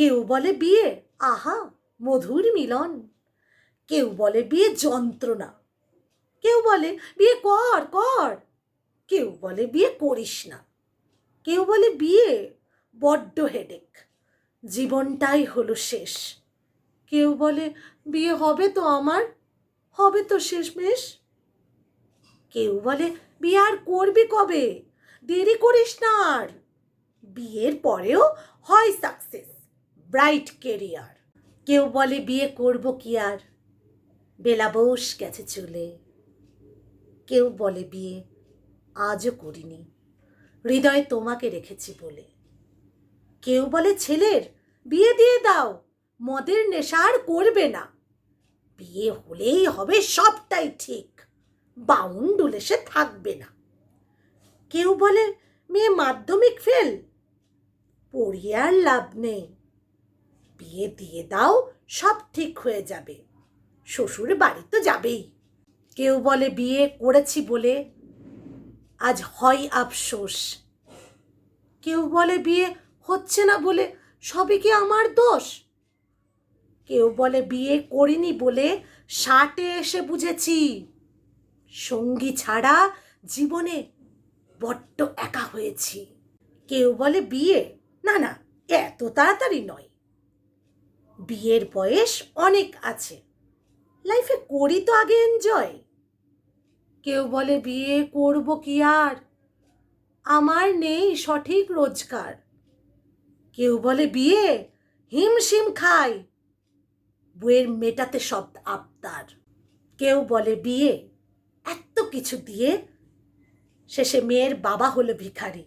কেউ বলে বিয়ে, আহা, মধুর মিলন। কেউ বলে বিয়ে যন্ত্রণা। কেউ বলে বিয়ে কর কর। কেউ বলে বিয়ে করিস না। কেউ বলে বিয়ে বড্ড হেডেক জীবনটাই হলো শেষ। কেউ বলে বিয়ে হবে তো আমার, হবে তো শেষমেশ। কেউ বলে বিয়ে আর করবি কবে? দেরি করিস না আর। বিয়ের পরেও হয় সাকসেস ব্রাইট কেরিয়ার। কেউ বলে বিয়ে করব কি আর? বেলাবোস গেছে চলে। কেউ বলে বিয়ে আজও করিনি। হৃদয় তোমাকে রেখেছি বলে। কেউ বলে ছেলের বিয়ে দিয়ে দাও, মদের নেশা আর করবে না। বিয়ে হলেই হবে সবটাই ঠিক, বাউন্ডুল এসে থাকবে না। কেউ বলে মেয়ে মাধ্যমিক ফেল, পড়িয়ে আর লাভ নেই। বিয়ে দিয়ে দাও, সব ঠিক হয়ে যাবে। শ্বশুর বাড়ি তো যাবেই। কেউ বলে বিয়ে করেছি বলে আজ হয় আফসোস। কেউ বলে বিয়ে হচ্ছে না বলে সবই কি আমার দোষ? কেউ বলে বিয়ে করিনি বলে ষাটে এসে বুঝেছি। সঙ্গী ছাড়া জীবনে বড্ড একা হয়েছি। কেউ বলে বিয়ে? না না, এত তাড়াতাড়ি নয়। বিয়ের বয়স অনেক আছে। লাইফে করি তো আগে এনজয় কেউ বলে বিয়ে করব কি আর? আমার নেই সঠিক রোজগার। কেউ বলে বিয়ে হিমশিম খাই। বইয়ের মেটাতে সব আবদার। কেউ বলে বিয়ে এত কিছু দিয়ে শেষে মেয়ের বাবা হলো ভিখারি।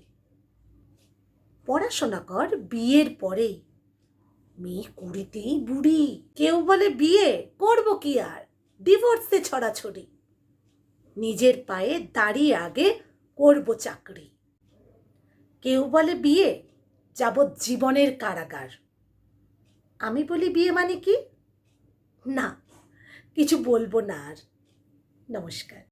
পড়াশোনা কর বিয়ের পরেই। মেয়ে কুড়িতেই বুড়ি। কেউ বলে বিয়ে, করব কি আর? ডিভোর্সে ছড়াছড়ি। নিজের পায়ে দাঁড়িয়ে আগে করব চাকরি। কেউ বলে বিয়ে যাবজ্জীবনের কারাগার। আমি বলি বিয়ে মানে কি? না, কিছু বলব না আর। নমস্কার।